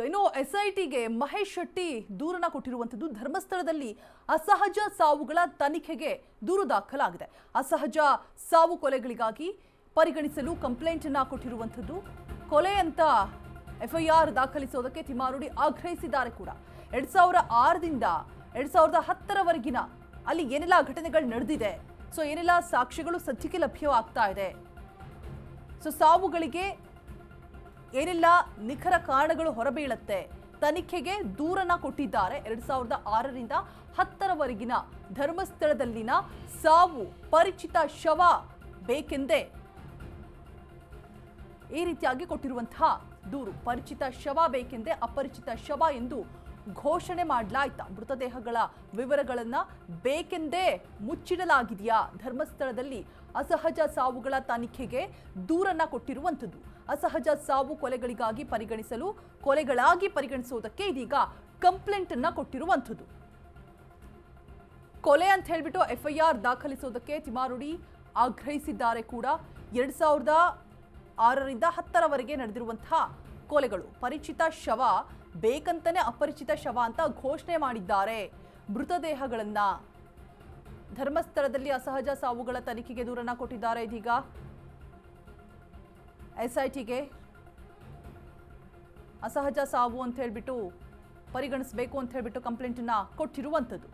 ಇನ್ನು ಎಸ್ಐಟಿಗೆ ಮಹೇಶ್ ಶೆಟ್ಟಿ ದೂರನ ಕೊಟ್ಟಿರುವಂಥದ್ದು ಧರ್ಮಸ್ಥಳದಲ್ಲಿ ಅಸಹಜ ಸಾವುಗಳ ತನಿಖೆಗೆ ದೂರು ದಾಖಲಾಗಿದೆ. ಅಸಹಜ ಸಾವು ಕೊಲೆಗಳಿಗಾಗಿ ಪರಿಗಣಿಸಲು ಕಂಪ್ಲೇಂಟ್ ಅನ್ನ ಕೊಟ್ಟಿರುವಂಥದ್ದು. ಕೊಲೆ ಅಂತ ಎಫ್ಐಆರ್ ದಾಖಲಿಸೋದಕ್ಕೆ ತಿಮಾರುಡಿ ಆಗ್ರಹಿಸಿದ್ದಾರೆ ಕೂಡ. ಎರಡ್ ಸಾವಿರ ಆರರಿಂದ ಎರಡ್ ಸಾವಿರದ ಹತ್ತರವರೆಗಿನ ಅಲ್ಲಿ ಏನೆಲ್ಲ ಘಟನೆಗಳು ನಡೆದಿದೆ. ಸೊ ಏನೆಲ್ಲ ಸಾಕ್ಷಿಗಳು ಸದ್ಯಕ್ಕೆ ಲಭ್ಯವಾಗ್ತಾ ಇದೆ. ಸೊ ಸಾವುಗಳಿಗೆ ಏನೆಲ್ಲ ನಿಖರ ಕಾರಣಗಳು ಹೊರಬೀಳುತ್ತೆ? ತನಿಖೆಗೆ ದೂರನ ಕೊಟ್ಟಿದ್ದಾರೆ ಎರಡ್ ಸಾವಿರದ ಆರರಿಂದ ಹತ್ತರವರೆಗಿನ ಧರ್ಮಸ್ಥಳದಲ್ಲಿನ ಸಾವು ಪರಿಚಿತ ಶವ ಬೇಕೆಂದೇ? ಈ ರೀತಿಯಾಗಿ ಕೊಟ್ಟಿರುವಂತಹ ದೂರು, ಪರಿಚಿತ ಶವ ಬೇಕೆಂದೇ ಅಪರಿಚಿತ ಶವ ಎಂದು ಘೋಷಣೆ ಮಾಡಲಾಯ್ತಾ? ಮೃತದೇಹಗಳ ವಿವರಗಳನ್ನ ಬೇಕೆಂದೇ ಮುಚ್ಚಿಡಲಾಗಿದೆಯಾ? ಧರ್ಮಸ್ಥಳದಲ್ಲಿ ಅಸಹಜ ಸಾವುಗಳ ತನಿಖೆಗೆ ದೂರನ್ನ ಕೊಟ್ಟಿರುವಂಥದ್ದು. ಅಸಹಜ ಸಾವು ಕೊಲೆಗಳಿಗಾಗಿ ಪರಿಗಣಿಸಲು, ಕೊಲೆಗಳಾಗಿ ಪರಿಗಣಿಸುವುದಕ್ಕೆ ಇದೀಗ ಕಂಪ್ಲೇಂಟ್ ಅನ್ನ ಕೊಟ್ಟಿರುವಂಥದ್ದು. ಕೊಲೆ ಅಂತ ಹೇಳ್ಬಿಟ್ಟು ಎಫ್ಐಆರ್ ದಾಖಲಿಸೋದಕ್ಕೆ ತಿಮಾರುಡಿ ಆಗ್ರಹಿಸಿದ್ದಾರೆ ಕೂಡ. ಎರಡ್ ಸಾವಿರದ ಆರರಿಂದ ಹತ್ತರವರೆಗೆ ನಡೆದಿರುವಂತಹ ಕೊಲೆಗಳು ಪರಿಚಿತ ಶವ ಬೇಕಂತಾನೆ ಅಪರಿಚಿತ ಶವ ಅಂತ ಘೋಷಣೆ ಮಾಡಿದ್ದಾರೆ. ಮೃತದೇಹಗಳನ್ನ ಧರ್ಮಸ್ಥಳದಲ್ಲಿ ಅಸಹಜ ಸಾವುಗಳ ತನಿಖೆಗೆ ದೂರನ್ನ ಕೊಟ್ಟಿದ್ದಾರೆ ಇದೀಗ. ಎಸ್ಐಟಿಗೆ ಅಸಹಜ ಸಾವು ಅಂತ ಹೇಳ್ಬಿಟ್ಟು ಪರಿಗಣಿಸಬೇಕು ಅಂತ ಹೇಳ್ಬಿಟ್ಟು ಕಂಪ್ಲೇಂಟನ್ನ ಕೊಟ್ಟಿರುವಂಥದ್ದು.